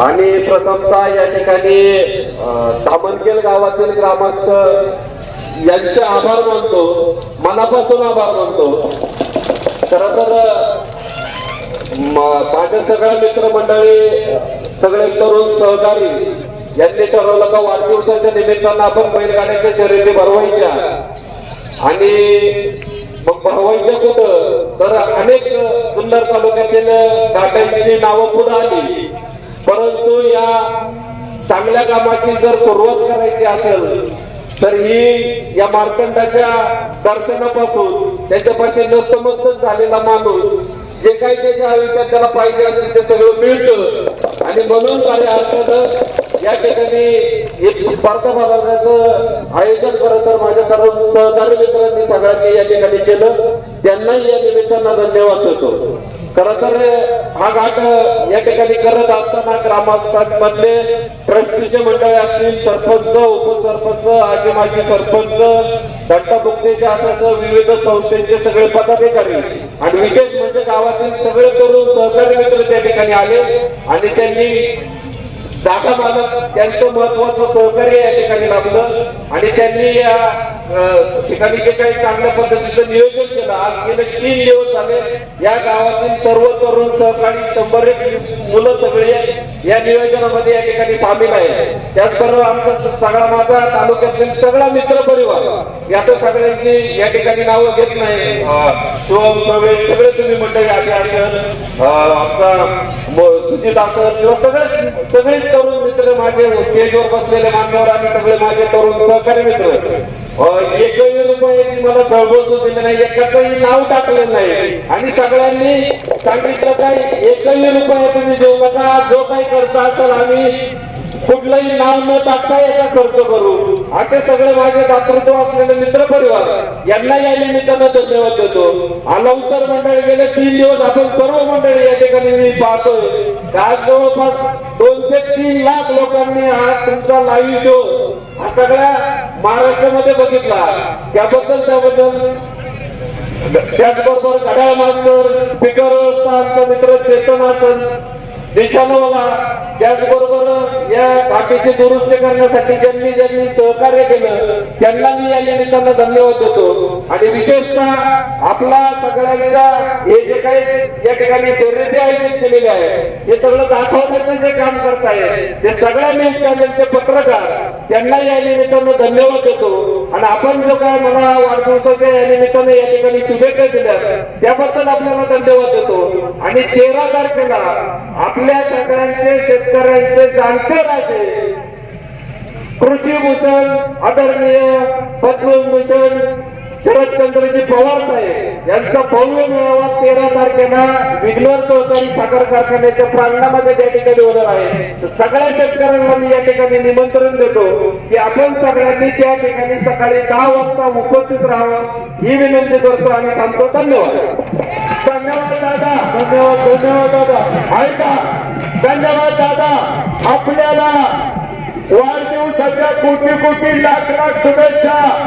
आणि प्रथमतः या ठिकाणी अं, गावातील ग्रामस्थ यांचे आभार मानतो मनापासून आभार मानतो. खर तर माझ्या सगळ्या मित्रमंडळी सगळे तरुण सहकारी यांनी ठरवलं का वाढदिवसाच्या निमित्तानं आपण बैलगाड्याच्या शर्यती भरवायच्या. आणि मग भरवायच्या कुठं? तर अनेक जुन्नर तालुक्यातील घाटांची नावं पुढे आली. परंतु या चांगल्या कामाची जर सुरुवात करायची असेल तर ही या मार्तंडाच्या दर्शनापासून त्याच्यापाशी नस्तमस्तक झालेला माणूस जे काही त्याच्या आयुष्यात त्याला पाहिजे असेल ते सगळं मिळतं. आणि म्हणून काही अर्थानं या ठिकाणी एक स्पर्धा भरवण्याचं आयोजन खरं तर माझ्या सर्व सहकारी मित्रांनी सगळ्यांनी या ठिकाणी केलं. त्यांनाही या निमित्तानं धन्यवाद देतो. खरं तर हा घाट या ठिकाणी करत असताना ग्रामस्थांमधले ट्रस्टीचे मंडळी असतील सरपंच उपसरपंच आजी माजी सरपंच दत्तामुक्तीचे असं विविध संस्थेचे सगळे पदाधिकारी आणि विशेष म्हणजे गावातील सगळे तरुण सहकारी मित्र त्या ठिकाणी आले आणि त्यांनी जागा मालक त्यांचं महत्वाचं सहकार्य या ठिकाणी लाभलं आणि त्यांनी या ठिकाणी जे काही चांगल्या पद्धतीचं नियोजन केलं आज गेले तीन दिवस झाले या गावातील सर्व तरुण सहकारी शंभर एक मुलं सगळे या नियोजनामध्ये या ठिकाणी सामील आहे त्याचबरोबर आमचा सगळा माझा तालुक्यातील सगळा मित्र परिवार याचं सगळ्यांची या ठिकाणी नावं घेत नाही. अं, शिवम प्रवेश सगळे तुम्ही मंडळी आले आमचा सुजित असं किंवा सगळे सगळेच तरुण मित्र माझे स्टेजवर बसलेले मान्यवर आणि सगळे माझे तरुण सहकारी मित्र एकही रुपयाची मला गळबोल दिले नाही एकाचंही नाव टाकलेलं नाही. आणि सगळ्यांनी सांगितलं काय एकही रुपया तुम्ही देऊ नका जो काही खर्च असेल आम्ही कुठलंही नाव न टाकता याचा खर्च करू. असे सगळे माझे दातृत्व असलेले मित्र परिवार यांना या निमित्तानं धन्यवाद देतो. अलाउन्सर मंडळी गेले तीन दिवस आपण सर्व मंडळी या ठिकाणी मी पाहतोय. आज जवळपास दोन ते तीन लाख लोकांनी हा तुमचा लाईव्ह शो हा सगळ्या महाराष्ट्रामध्ये बघितला. त्याबद्दल त्याबद्दल त्याचबरोबर घड्याळ मास्टर स्पीकर मित्र चेतन आसन देशानोला त्याचबरोबर या बाकीची दुरुस्ती करण्यासाठी ज्यांनी ज्यांनी सहकार्य केलं त्यांना मी या निमित्तानं धन्यवाद देतो. आणि विशेषतः आपला सगळ्यांचा हे जे काही या ठिकाणी शर्यती आयोजित केलेले आहे हे सगळं दाखवण्याचं जे काम करताय ते सगळ्या न्यूज चॅनलचे पत्रकार त्यांना या निमित्तानं धन्यवाद देतो. आणि आपण जो काय मला वाढदिवसाच्या या निमित्तानं या ठिकाणी शुभेच्छा दिल्या त्याबद्दल आपल्याला धन्यवाद देतो. आणि तेरा तारखेला आपल्या सगळ्यांचे शेतकऱ्यांचे जाणते राजे. कृषी भूषण आदरणीय पद्मभूषण शरदचंद्रजी पवार साहेब. यांचा भव्य मेळावा तेरा तारखेला विघ्नर चौधरी साखर कारखान्याच्या प्रांगणामध्ये त्या ठिकाणी होणार आहे सगळ्या शेतकऱ्यांना मी या ठिकाणी निमंत्रण देतो की आपण सगळ्यांनी त्या ठिकाणी सकाळी दहा वाजता उपस्थित राहावं ही विनंती करतो आणि थांबतो. धन्यवाद. धन्यवाद दादा. धन्यवाद धन्यवाद दादा. ऐका धन्यवाद दादा. आपल्याला वाढदिवसाच्या कोटी कोटी लाख लाख शुभेच्छा.